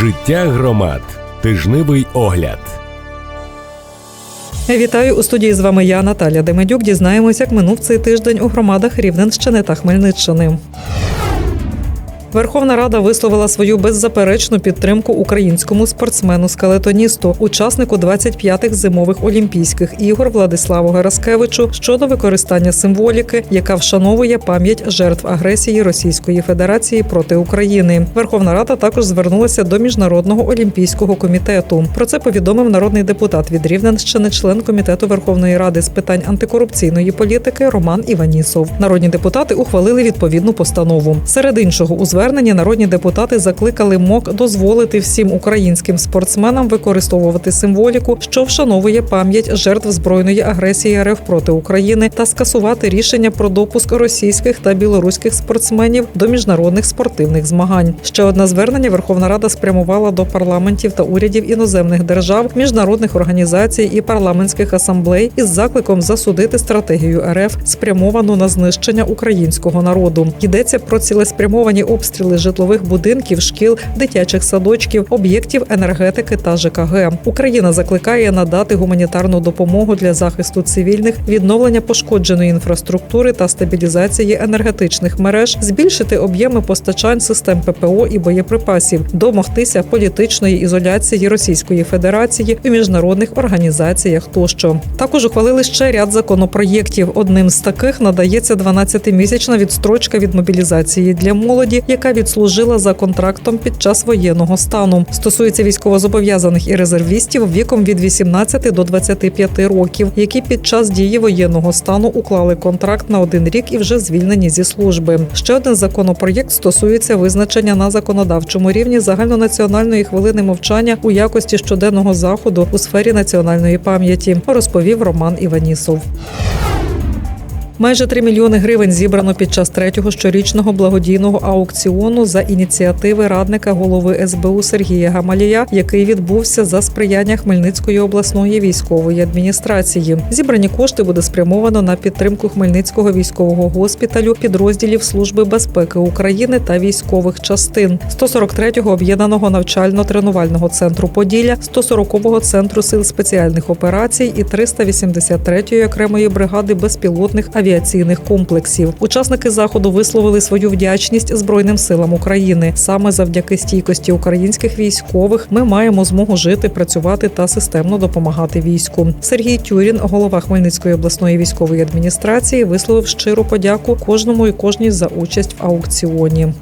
Життя громад. Тижневий огляд. Вітаю у студії. З вами я, Наталя Демедюк. Дізнаємось, як минув цей тиждень у громадах Рівненщини та Хмельниччини. Верховна Рада висловила свою беззаперечну підтримку українському спортсмену-скелетоністу, учаснику 25-х зимових олімпійських ігор Владиславу Гераскевичу щодо використання символіки, яка вшановує пам'ять жертв агресії Російської Федерації проти України. Верховна Рада також звернулася до міжнародного олімпійського комітету. Про це повідомив народний депутат від Рівненщини, член комітету Верховної Ради з питань антикорупційної політики Роман Іванісов. Народні депутати ухвалили відповідну постанову. Серед іншого у зверненні народні депутати закликали МОК дозволити всім українським спортсменам використовувати символіку, що вшановує пам'ять жертв збройної агресії РФ проти України, та скасувати рішення про допуск російських та білоруських спортсменів до міжнародних спортивних змагань. Ще одне звернення Верховна Рада спрямувала до парламентів та урядів іноземних держав, міжнародних організацій і парламентських асамблей із закликом засудити стратегію РФ, спрямовану на знищення українського народу. Йдеться про цілеспрямовані обстріли житлових будинків, шкіл, дитячих садочків, об'єктів енергетики та ЖКГ. Україна закликає надати гуманітарну допомогу для захисту цивільних, відновлення пошкодженої інфраструктури та стабілізації енергетичних мереж, збільшити об'єми постачань систем ППО і боєприпасів, домогтися політичної ізоляції Російської Федерації у міжнародних організаціях тощо. Також ухвалили ще ряд законопроєктів. Одним з таких надається 12-місячна відстрочка від мобілізації для молоді, яка відслужила за контрактом під час воєнного стану. Стосується військовозобов'язаних і резервістів віком від 18 до 25 років, які під час дії воєнного стану уклали контракт на один рік і вже звільнені зі служби. Ще один законопроєкт стосується визначення на законодавчому рівні загальнонаціональної хвилини мовчання у якості щоденного заходу у сфері національної пам'яті, розповів Роман Іванісов. Майже 3 мільйони гривень зібрано під час третього щорічного благодійного аукціону за ініціативи радника голови СБУ Сергія Гамалія, який відбувся за сприяння Хмельницької обласної військової адміністрації. Зібрані кошти буде спрямовано на підтримку Хмельницького військового госпіталю, підрозділів Служби безпеки України та військових частин, 143-го об'єднаного навчально-тренувального центру Поділля, 140-го центру сил спеціальних операцій і 383-ї окремої бригади безпілотних авіаційних комплексів. Учасники заходу висловили свою вдячність Збройним силам України. Саме завдяки стійкості українських військових ми маємо змогу жити, працювати та системно допомагати війську. Сергій Тюрін, голова Хмельницької обласної військової адміністрації, висловив щиру подяку кожному і кожній за участь в аукціоні.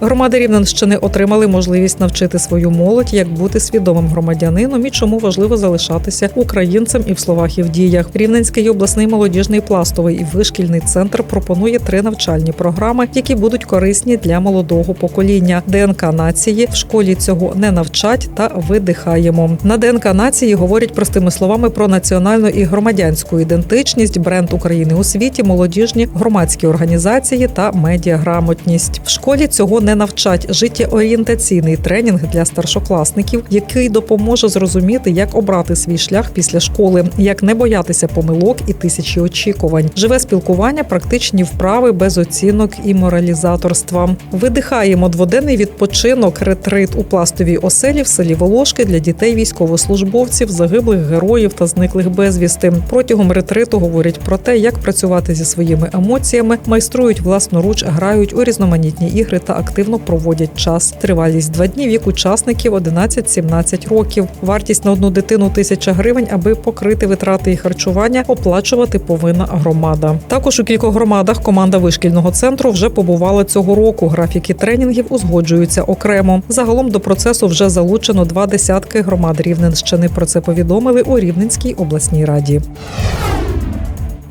Громади Рівненщини отримали можливість навчити свою молодь, як бути свідомим громадянином і чому важливо залишатися українцем і в словах і в діях. Рівненський обласний молодіжний пластовий і вишкільний центр пропонує три навчальні програми, які будуть корисні для молодого покоління. ДНК нації в школі цього не навчать та видихаємо. На ДНК нації говорять простими словами про національну і громадянську ідентичність, бренд України у світі, молодіжні громадські організації та медіаграмотність. В школі цього не навчать життєорієнтаційний тренінг для старшокласників, який допоможе зрозуміти, як обрати свій шлях після школи, як не боятися помилок і тисячі очікувань, живе спілкування, практичні вправи без оцінок і моралізаторства. Видихаємо дводенний відпочинок, ретрит у пластовій оселі в селі Волошки для дітей військовослужбовців, загиблих героїв та зниклих безвісти. Протягом ретриту говорять про те, як працювати зі своїми емоціями, майструють власноруч, грають у різноманітні ігри та активно проводять час. Тривалість два дні вік учасників 11-17 років. Вартість на одну дитину тисяча гривень, аби покрити витрати і харчування, оплачувати повинна громада. Також у кількох громадах команда вишкільного центру вже побувала цього року. Графіки тренінгів узгоджуються окремо. Загалом до процесу вже залучено два десятки громад Рівненщини. Про це повідомили у Рівненській обласній раді.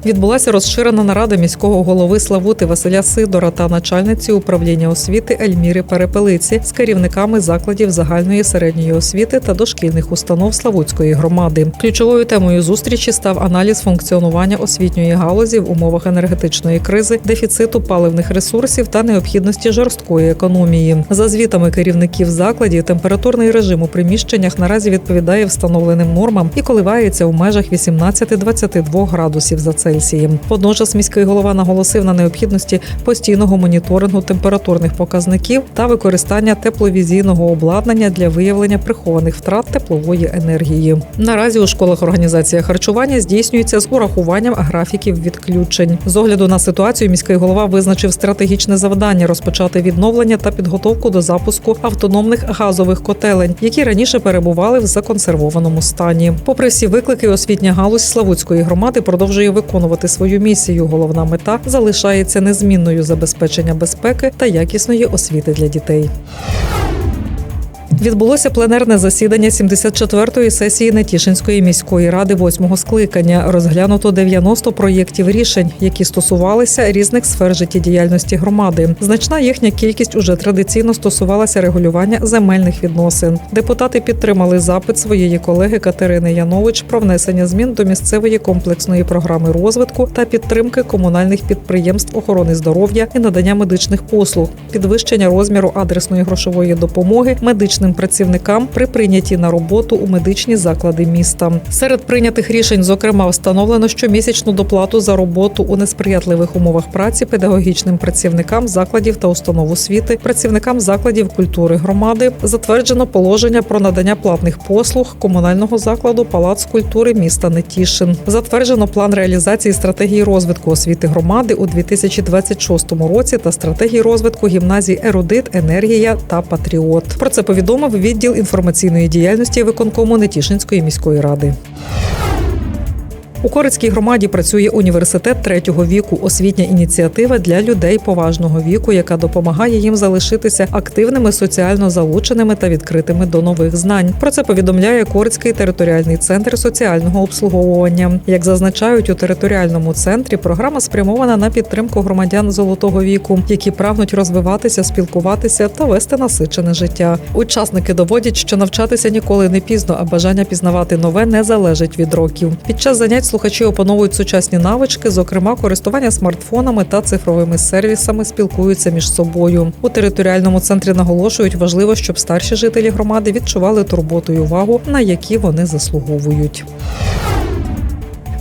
Відбулася розширена нарада міського голови Славути Василя Сидора та начальниці управління освіти Ельміри Перепелиці з керівниками закладів загальної середньої освіти та дошкільних установ Славутської громади. Ключовою темою зустрічі став аналіз функціонування освітньої галузі в умовах енергетичної кризи, дефіциту паливних ресурсів та необхідності жорсткої економії. За звітами керівників закладів, температурний режим у приміщеннях наразі відповідає встановленим нормам і коливається у межах 18-22 градусів за Цельсієм. Цельсієм. Водночас міський голова наголосив на необхідності постійного моніторингу температурних показників та використання тепловізійного обладнання для виявлення прихованих втрат теплової енергії. Наразі у школах організація харчування здійснюється з урахуванням графіків відключень. З огляду на ситуацію міський голова визначив стратегічне завдання розпочати відновлення та підготовку до запуску автономних газових котелень, які раніше перебували в законсервованому стані. Попри всі виклики, освітня галузь Славутської громади продовжує виконувати свою місію. Головна мета залишається незмінною забезпечення безпеки та якісної освіти для дітей. Відбулося пленерне засідання 74-ї сесії Нетішинської міської ради восьмого скликання. Розглянуто 90 проєктів рішень, які стосувалися різних сфер життєдіяльності громади. Значна їхня кількість уже традиційно стосувалася регулювання земельних відносин. Депутати підтримали запит своєї колеги Катерини Янович про внесення змін до місцевої комплексної програми розвитку та підтримки комунальних підприємств охорони здоров'я і надання медичних послуг, підвищення розміру адресної грошової допомоги медичним працівникам при прийнятті на роботу у медичні заклади міста. Серед прийнятих рішень, зокрема, встановлено щомісячну доплату за роботу у несприятливих умовах праці педагогічним працівникам закладів та установ освіти, працівникам закладів культури громади. Затверджено положення про надання платних послуг комунального закладу Палац культури міста Нетішин. Затверджено план реалізації стратегії розвитку освіти громади у 2026 році та стратегії розвитку гімназій Ерудит, Енергія та Патріот. Про це повідомив відділ інформаційної діяльності виконкому Нетішинської міської ради. У Корицькій громаді працює університет третього віку, освітня ініціатива для людей поважного віку, яка допомагає їм залишитися активними, соціально залученими та відкритими до нових знань. Про це повідомляє Корицький територіальний центр соціального обслуговування. Як зазначають у територіальному центрі, програма спрямована на підтримку громадян золотого віку, які прагнуть розвиватися, спілкуватися та вести насичене життя. Учасники доводять, що навчатися ніколи не пізно, а бажання пізнавати нове не залежить від років. Під час занять слухачі опановують сучасні навички, зокрема користування смартфонами та цифровими сервісами, спілкуються між собою. У територіальному центрі наголошують, важливо, щоб старші жителі громади відчували турботу і увагу, на які вони заслуговують.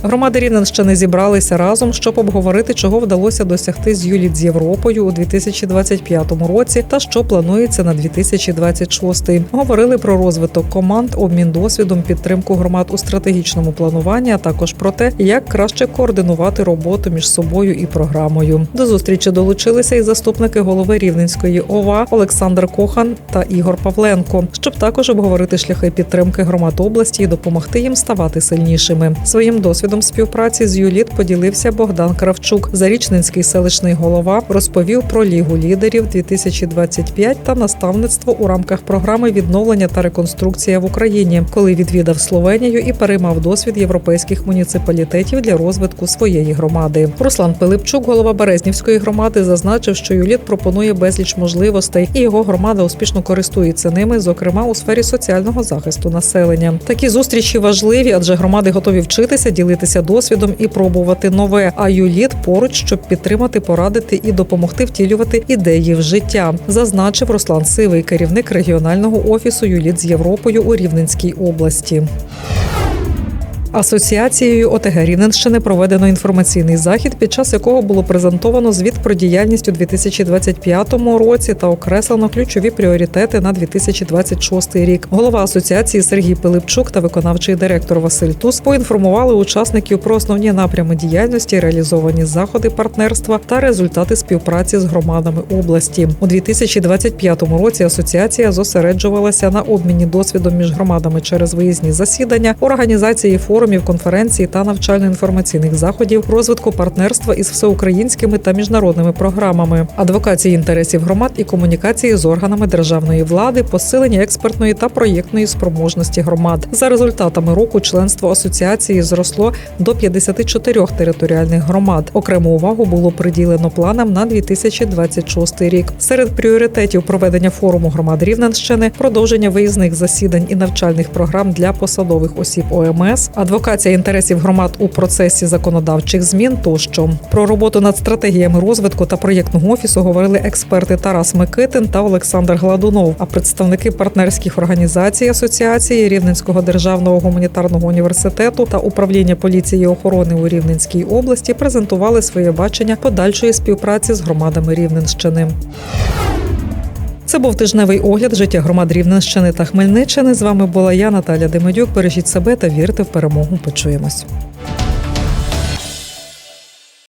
Громади Рівненщини зібралися разом, щоб обговорити, чого вдалося досягти з Юліт з Європою у 2025 році та що планується на 2026. Говорили про розвиток команд, обмін досвідом, підтримку громад у стратегічному плануванні, а також про те, як краще координувати роботу між собою і програмою. До зустрічі долучилися і заступники голови Рівненської ОВА Олександр Кохан та Ігор Павленко, щоб також обговорити шляхи підтримки громад області і допомогти їм ставати сильнішими. Своїм досвідом співпраці з ЮЛІТ поділився Богдан Кравчук. Зарічненський селищний голова розповів про лігу лідерів 2025 та наставництво у рамках програми відновлення та реконструкція в Україні, коли відвідав Словенію і переймав досвід європейських муніципалітетів для розвитку своєї громади. Руслан Пилипчук, голова Березнівської громади, зазначив, що ЮЛІТ пропонує безліч можливостей, і його громада успішно користується ними, зокрема у сфері соціального захисту населення. Такі зустрічі важливі, адже громади готові вчитися, ділитися досвідом і пробувати нове. А ЮЛІТ поруч, щоб підтримати, порадити і допомогти втілювати ідеї в життя, зазначив Руслан Сивий, керівник регіонального офісу ЮЛІТ з Європою у Рівненській області. Асоціацією ОТГ Рівненщини проведено інформаційний захід, під час якого було презентовано звіт про діяльність у 2025 році та окреслено ключові пріоритети на 2026 рік. Голова асоціації Сергій Пилипчук та виконавчий директор Василь Туз поінформували учасників про основні напрями діяльності, реалізовані заходи партнерства та результати співпраці з громадами області. У 2025 році асоціація зосереджувалася на обміні досвідом між громадами через виїзні засідання, організації форумів, конференцій та навчально-інформаційних заходів, розвитку партнерства із всеукраїнськими та міжнародними програмами, адвокації інтересів громад і комунікації з органами державної влади, посилення експертної та проєктної спроможності громад. За результатами року членство асоціації зросло до 54 територіальних громад. Окрему увагу було приділено планам на 2026 рік. Серед пріоритетів проведення форуму громад Рівненщини, продовження виїзних засідань і навчальних програм для посадових осіб ОМС, адвокація інтересів громад у процесі законодавчих змін тощо. Про роботу над стратегіями розвитку та проєктного офісу говорили експерти Тарас Микитин та Олександр Гладунов. А представники партнерських організацій асоціації Рівненського державного гуманітарного університету та управління поліції і охорони у Рівненській області презентували своє бачення подальшої співпраці з громадами Рівненщини. Це був тижневий огляд життя громад Рівненщини та Хмельниччини. З вами була я, Наталя Демидюк. Бережіть себе та вірте в перемогу. Почуємось.